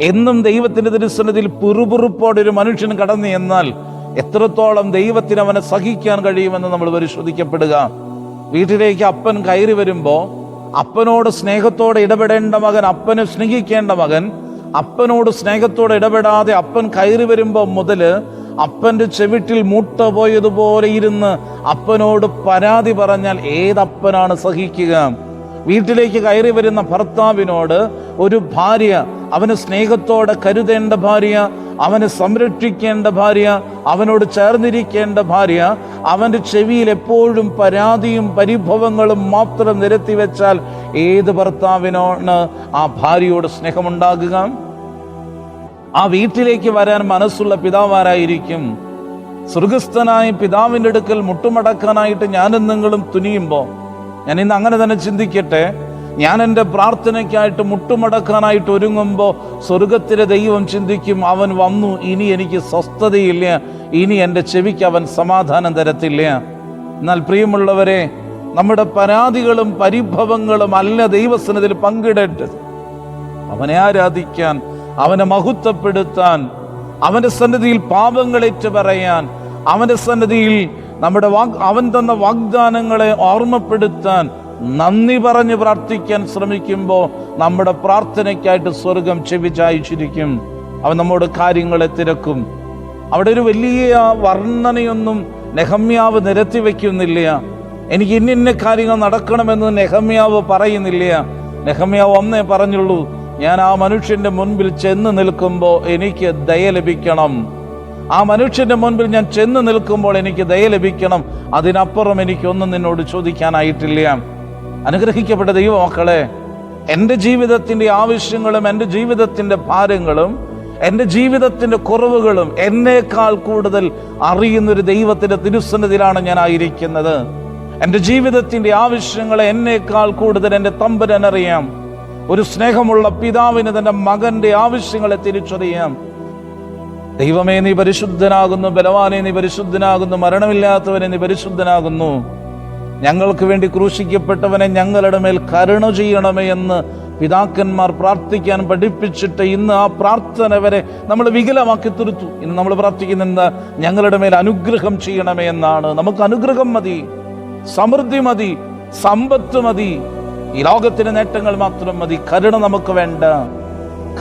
എന്നും ദൈവത്തിന്റെ തിരുസന്നിധിയിൽ പിറുപിറുപ്പോടെ ഒരു മനുഷ്യൻ കടന്നു എന്നാൽ എത്രത്തോളം ദൈവത്തിന് അവനെ സഹിക്കാൻ കഴിയുമെന്ന് നമ്മൾ പരിശോധിക്കപ്പെടുക. വീട്ടിലേക്ക് അപ്പൻ കയറി വരുമ്പോൾ അപ്പനോട് സ്നേഹത്തോടെ ഇടപെടേണ്ട മകൻ അപ്പനെ സ്നേഹിക്കേണ്ട മകൻ അപ്പനോട് സ്നേഹത്തോടെ ഇടപെടാതെ അപ്പൻ കയറി വരുമ്പോൾ മുതൽ അപ്പന്റെ ചെവിട്ടിൽ മുട്ട പോയതുപോലെ ഇരുന്ന് അപ്പനോട് പരാതി പറഞ്ഞാൽ ഏതപ്പനാണ് സഹിക്കുക? വീട്ടിലേക്ക് കയറി വരുന്ന ഭർത്താവിനോട് ഒരു ഭാര്യ അവന് സ്നേഹത്തോടെ കരുതേണ്ട ഭാര്യ അവനെ സംരക്ഷിക്കേണ്ട ഭാര്യ അവനോട് ചേർന്നിരിക്കേണ്ട ഭാര്യ അവന്റെ ചെവിയിൽ എപ്പോഴും പരാതിയും പരിഭവങ്ങളും മാത്രം നിരത്തി വെച്ചാൽ ഏത് ഭർത്താവിനോട് ആ ഭാര്യയോട് സ്നേഹമുണ്ടാകുക? ആ വീട്ടിലേക്ക് വരാൻ മനസ്സുള്ള പിതാവാരായിരിക്കും. സ്വർഗസ്ഥനായ പിതാവിന്റെ അടുക്കൽ മുട്ടുമടക്കാനായിട്ട് ഞാനും നിങ്ങളും തുനിയുമ്പോൾ ഞാൻ ഇന്ന് അങ്ങനെ തന്നെ ചിന്തിക്കട്ടെ. ഞാൻ എന്റെ പ്രാർത്ഥനയ്ക്കായിട്ട് മുട്ടുമടക്കാനായിട്ട് ഒരുങ്ങുമ്പോൾ സ്വർഗത്തിലെ ദൈവം ചിന്തിക്കും അവൻ വന്നു ഇനി എനിക്ക് സ്വസ്ഥതയില്ല. ഇനി എന്റെ ചെവിക്ക് അവൻ സമാധാനം തരത്തില്ല. എന്നാൽ പ്രിയമുള്ളവരെ നമ്മുടെ പരാതികളും പരിഭവങ്ങളും അല്ല ദൈവസനത്തിൽ പങ്കിടേണ്ടത്. അവനെ ആരാധിക്കാൻ അവനെ മഹത്വപ്പെടുത്താൻ അവന്റെ സന്നിധിയിൽ പാപങ്ങളേറ്റ് പറയാൻ അവന്റെ സന്നിധിയിൽ നമ്മുടെ വാഗ് അവൻ തന്ന വാഗ്ദാനങ്ങളെ ഓർമ്മപ്പെടുത്താൻ നന്ദി പറഞ്ഞ് പ്രാർത്ഥിക്കാൻ ശ്രമിക്കുമ്പോൾ നമ്മുടെ പ്രാർത്ഥനയ്ക്കായിട്ട് സ്വർഗം ചെവിചായിച്ചിരിക്കും. അവൻ നമ്മോട് കാര്യങ്ങളെ തിരക്കും. അവിടെ ഒരു വലിയ വർണനയൊന്നും നെഹമ്യാവ് നിരത്തി വയ്ക്കുന്നില്ല. എനിക്ക് ഇന്ന ഇന്ന കാര്യങ്ങൾ നടക്കണമെന്ന് നെഹമ്യാവ് പറയുന്നില്ല. നെഹമ്യാവ് ഒന്നേ പറഞ്ഞുള്ളൂ ഞാൻ ആ മനുഷ്യന്റെ മുൻപിൽ ചെന്ന് നിൽക്കുമ്പോൾ എനിക്ക് ദയ ലഭിക്കണം. ആ മനുഷ്യന്റെ മുൻപിൽ ഞാൻ ചെന്ന് നിൽക്കുമ്പോൾ എനിക്ക് ദയ ലഭിക്കണം. അതിനപ്പുറം എനിക്കൊന്നും നിന്നോട് ചോദിക്കാനായിട്ടില്ല. അനുഗ്രഹിക്കപ്പെട്ട ദൈവമക്കളെ എന്റെ ജീവിതത്തിന്റെ ആവശ്യങ്ങളും എന്റെ ജീവിതത്തിന്റെ ഭാരങ്ങളും എന്റെ ജീവിതത്തിന്റെ കുറവുകളും എന്നേക്കാൾ കൂടുതൽ അറിയുന്നൊരു ദൈവത്തിന്റെ തിരുസന്നിധിയിലാണ് ഞാൻ ആയിരിക്കുന്നത്. എന്റെ ജീവിതത്തിന്റെ ആവശ്യങ്ങളെ എന്നേക്കാൾ കൂടുതൽ എന്റെ തമ്പനറിയാം ഒരു സ്നേഹമുള്ള പിതാവിന് തന്റെ മകന്റെ ആവശ്യങ്ങളെ തിരിച്ചറിയാം. ദൈവമേ നീ പരിശുദ്ധനാകുന്നു. ബലവാനെ നീ പരിശുദ്ധനാകുന്നു. മരണമില്ലാത്തവനെ നീ പരിശുദ്ധനാകുന്നു. ഞങ്ങൾക്ക് വേണ്ടി ക്രൂശിക്കപ്പെട്ടവനെ ഞങ്ങളുടെ മേൽ കരുണ ചെയ്യണമേ എന്ന് പിതാക്കന്മാർ പ്രാർത്ഥിക്കാൻ പഠിപ്പിച്ചിട്ട് ഇന്ന് ആ പ്രാർത്ഥന വരെ നമ്മൾ വികലമാക്കി തീർത്തു. ഇന്ന് നമ്മൾ പ്രാർത്ഥിക്കുന്ന എന്താ ഞങ്ങളുടെ മേൽ അനുഗ്രഹം ചെയ്യണമേ എന്നാണ്. നമുക്ക് അനുഗ്രഹം മതി സമൃദ്ധി മതി സമ്പത്ത് മതി. ഈ ലോകത്തിന് നേട്ടങ്ങൾ മാത്രം മതി കരുണ നമുക്ക് വേണ്ട.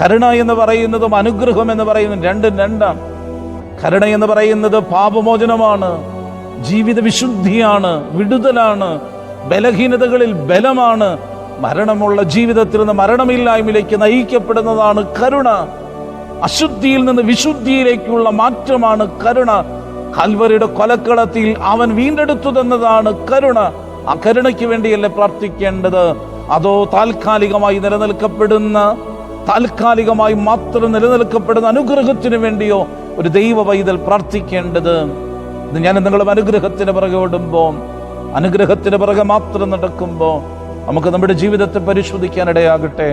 കരുണ എന്ന് പറയുന്നതും അനുഗ്രഹം എന്ന് പറയുന്നതും രണ്ടും രണ്ടാണ്. കരുണ എന്ന് പറയുന്നത് പാപമോചനമാണ് ജീവിത വിശുദ്ധിയാണ് വിടുതലാണ് ബലഹീനതകളിൽ ബലമാണ്. മരണമുള്ള ജീവിതത്തിൽ നിന്ന് മരണമില്ലായ്മയിലേക്ക് നയിക്കപ്പെടുന്നതാണ് കരുണ. അശുദ്ധിയിൽ നിന്ന് വിശുദ്ധിയിലേക്കുള്ള മാറ്റമാണ് കരുണ. കൽവറിയുടെ കൊലക്കളത്തിൽ അവൻ വീണ്ടെടുത്തു തന്നതാണ് കരുണ. ആ കരുണയ്ക്ക് വേണ്ടിയല്ലേ പ്രാർത്ഥിക്കേണ്ടത്? അതോ താൽക്കാലികമായി നിലനിൽക്കപ്പെടുന്ന താൽക്കാലികമായി മാത്രം നിലനിൽക്കപ്പെടുന്ന അനുഗ്രഹത്തിന് വേണ്ടിയോ ഒരു ദൈവ പൈതൽ പ്രാർത്ഥിക്കേണ്ടത്? ഞാൻ നിങ്ങളും അനുഗ്രഹത്തിന് പിറകെ ഓടുമ്പോൾ അനുഗ്രഹത്തിന് പിറകെ മാത്രം നടക്കുമ്പോൾ നമുക്ക് നമ്മുടെ ജീവിതത്തെ പരിശോധിക്കാനിടയാകട്ടെ